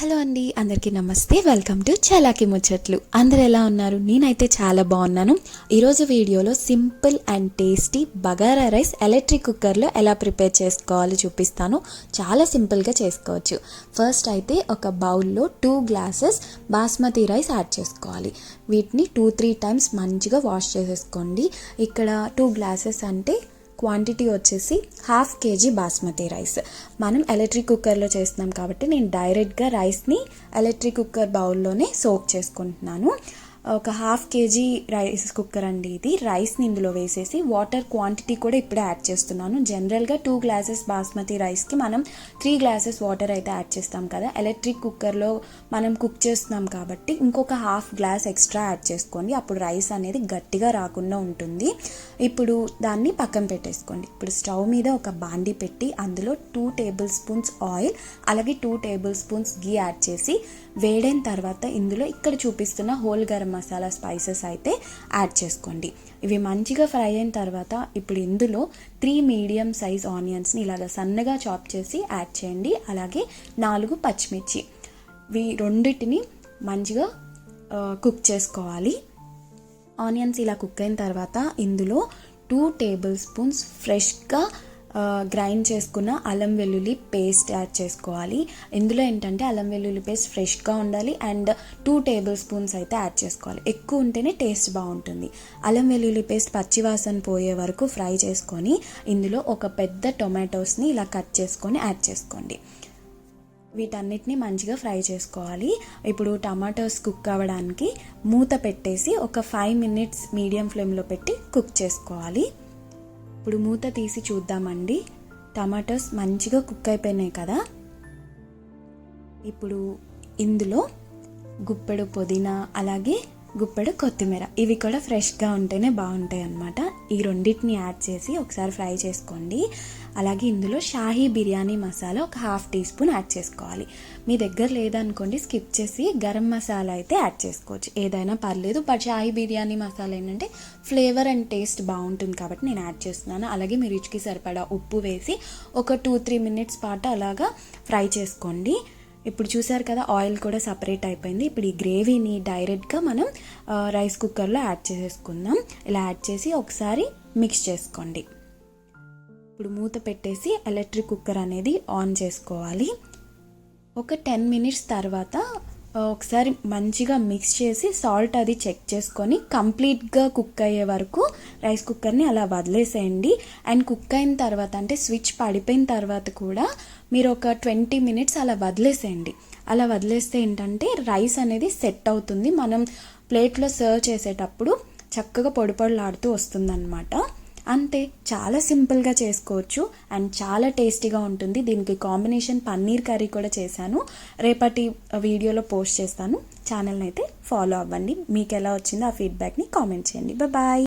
Hello అండి అందరికీ నమస్తే. వెల్కమ్ టు చలాకి ముచ్చట్లు అందరు ఎలా ఉన్నారు? నేనైతే చాలా బాగున్నాను. ఈరోజు వీడియోలో simple and tasty bagara rice electric కుక్కర్లో ఎలా ప్రిపేర్ చేసుకోవాలో చూపిస్తాను. చాలా సింపుల్గా చేసుకోవచ్చు. ఫస్ట్ అయితే ఒక బౌల్లో two glasses basmati rice add చేసుకోవాలి. వీటిని టూ త్రీ టైమ్స్ మంచిగా వాష్ చేసేసుకోండి. ఇక్కడ టూ గ్లాసెస్ అంటే క్వాంటిటీ వచ్చేసి హాఫ్ కేజీ బాస్మతి రైస్ మనం ఎలక్ట్రిక్ కుక్కర్లో చేస్తున్నాం కాబట్టి నేను డైరెక్ట్గా రైస్ని ఎలక్ట్రిక్ కుక్కర్ బౌల్లోనే సోక్ చేసుకుంటున్నాను. ఒక హాఫ్ కేజీ రైస్ కుక్కర్ అండి ఇది. రైస్ని ఇందులో వేసేసి వాటర్ క్వాంటిటీ కూడా ఇప్పుడే యాడ్ చేస్తున్నాను. జనరల్గా టూ గ్లాసెస్ బాస్మతి రైస్కి మనం త్రీ గ్లాసెస్ వాటర్ అయితే యాడ్ చేస్తాం కదా. ఎలక్ట్రిక్ కుక్కర్లో మనం కుక్ చేస్తున్నాం కాబట్టి ఇంకొక హాఫ్ గ్లాస్ ఎక్స్ట్రా యాడ్ చేసుకోండి. అప్పుడు రైస్ అనేది గట్టిగా రాకుండా ఉంటుంది. ఇప్పుడు దాన్ని పక్కన పెట్టేసుకోండి. ఇప్పుడు స్టవ్ మీద ఒక బాండి పెట్టి అందులో టూ టేబుల్ స్పూన్స్ ఆయిల్ అలాగే two table spoons ghee add చేసి వేడైన తర్వాత ఇందులో ఇక్కడ చూపిస్తున్న హోల్ గరం మసాలా స్పైసెస్ అయితే యాడ్ చేసుకోండి. ఇవి మంచిగా ఫ్రై అయిన తర్వాత ఇప్పుడు ఇందులో త్రీ మీడియం సైజ్ ఆనియన్స్ని ఇలాగ సన్నగా చాప్ చేసి యాడ్ చేయండి. అలాగే నాలుగు పచ్చిమిర్చి. ఇవి రెండింటిని మంచిగా కుక్ చేసుకోవాలి. ఆనియన్స్ ఇలా కుక్ అయిన తర్వాత ఇందులో టూ టేబుల్ స్పూన్స్ ఫ్రెష్గా గ్రైండ్ చేసుకున్న అల్లం వెల్లుల్లి పేస్ట్ యాడ్ చేసుకోవాలి. ఇందులో ఏంటంటే అల్లం వెల్లుల్లి పేస్ట్ ఫ్రెష్గా ఉండాలి అండ్ టూ టేబుల్ స్పూన్స్ అయితే యాడ్ చేసుకోవాలి. ఎక్కువ ఉంటేనే టేస్ట్ బాగుంటుంది. అల్లం వెల్లుల్లి పేస్ట్ పచ్చివాసన పోయే వరకు ఫ్రై చేసుకొని ఇందులో ఒక పెద్ద టొమాటోస్ని ఇలా కట్ చేసుకొని యాడ్ చేసుకోండి. వీటన్నిటిని మంచిగా ఫ్రై చేసుకోవాలి. ఇప్పుడు టమాటోస్ కుక్ అవ్వడానికి మూత పెట్టేసి ఒక ఫైవ్ మినిట్స్ మీడియం ఫ్లేమ్లో పెట్టి కుక్ చేసుకోవాలి. ఇప్పుడు మూత తీసి చూద్దామండి. టమాటోస్ మంచిగా కుక్ అయిపోయినాయి కదా. ఇప్పుడు ఇందులో గుప్పెడు పుదీనా అలాగే గుప్పెడు కొత్తిమీర. ఇవి కూడా ఫ్రెష్గా ఉంటేనే బాగుంటాయి అన్నమాట ఈ రెండింటిని యాడ్ చేసి ఒకసారి ఫ్రై చేసుకోండి. అలాగే ఇందులో షాహీ బిర్యానీ మసాలా ఒక హాఫ్ టీ స్పూన్ యాడ్ చేసుకోవాలి. మీ దగ్గర లేదనుకోండి స్కిప్ చేసి గరం మసాలా అయితే యాడ్ చేసుకోవచ్చు. ఏదైనా పర్లేదు బట్ షాహీ బిర్యానీ మసాలా ఏంటంటే ఫ్లేవర్ అండ్ టేస్ట్ బాగుంటుంది కాబట్టి నేను యాడ్ చేస్తున్నాను. అలాగే మీ రుచికి సరిపడా ఉప్పు వేసి ఒక టూ త్రీ మినిట్స్ పాటు అలాగా ఫ్రై చేసుకోండి. ఇప్పుడు చూసారు కదా ఆయిల్ కూడా సపరేట్ అయిపోయింది. ఇప్పుడు ఈ గ్రేవీని డైరెక్ట్గా మనం రైస్ కుక్కర్లో యాడ్ చేసేసుకుందాం. ఇలా యాడ్ చేసి ఒకసారి మిక్స్ చేసుకోండి. ఇప్పుడు మూత పెట్టేసి ఎలక్ట్రిక్ కుక్కర్ అనేది ఆన్ చేసుకోవాలి. ఒక టెన్ మినిట్స్ తర్వాత ఒకసారి మంచిగా మిక్స్ చేసి సాల్ట్ అది చెక్ చేసుకొని కంప్లీట్గా కుక్ అయ్యే వరకు రైస్ కుక్కర్ని అలా వదిలేసేయండి. అండ్ కుక్ అయిన తర్వాత అంటే స్విచ్ పడిపోయిన తర్వాత కూడా మీరు ఒక ట్వంటీ మినిట్స్ అలా వదిలేసేయండి. అలా వదిలేస్తే ఏంటంటే రైస్ అనేది సెట్ అవుతుంది. మనం ప్లేట్లో సర్వ్ చేసేటప్పుడు చక్కగా పొడి పొడిలాడుతూ వస్తుందన్నమాట. అంతే చాలా సింపుల్గా చేసుకోవచ్చు అండ్ చాలా టేస్టీగా ఉంటుంది. దీనికి కాంబినేషన్ పన్నీర్ కర్రీ కూడా చేశాను. రేపటి వీడియోలో పోస్ట్ చేస్తాను. ఛానల్ని అయితే ఫాలో అవ్వండి. మీకు ఎలా వచ్చిందో ఆ ఫీడ్బ్యాక్ని కామెంట్ చేయండి. బాయ్.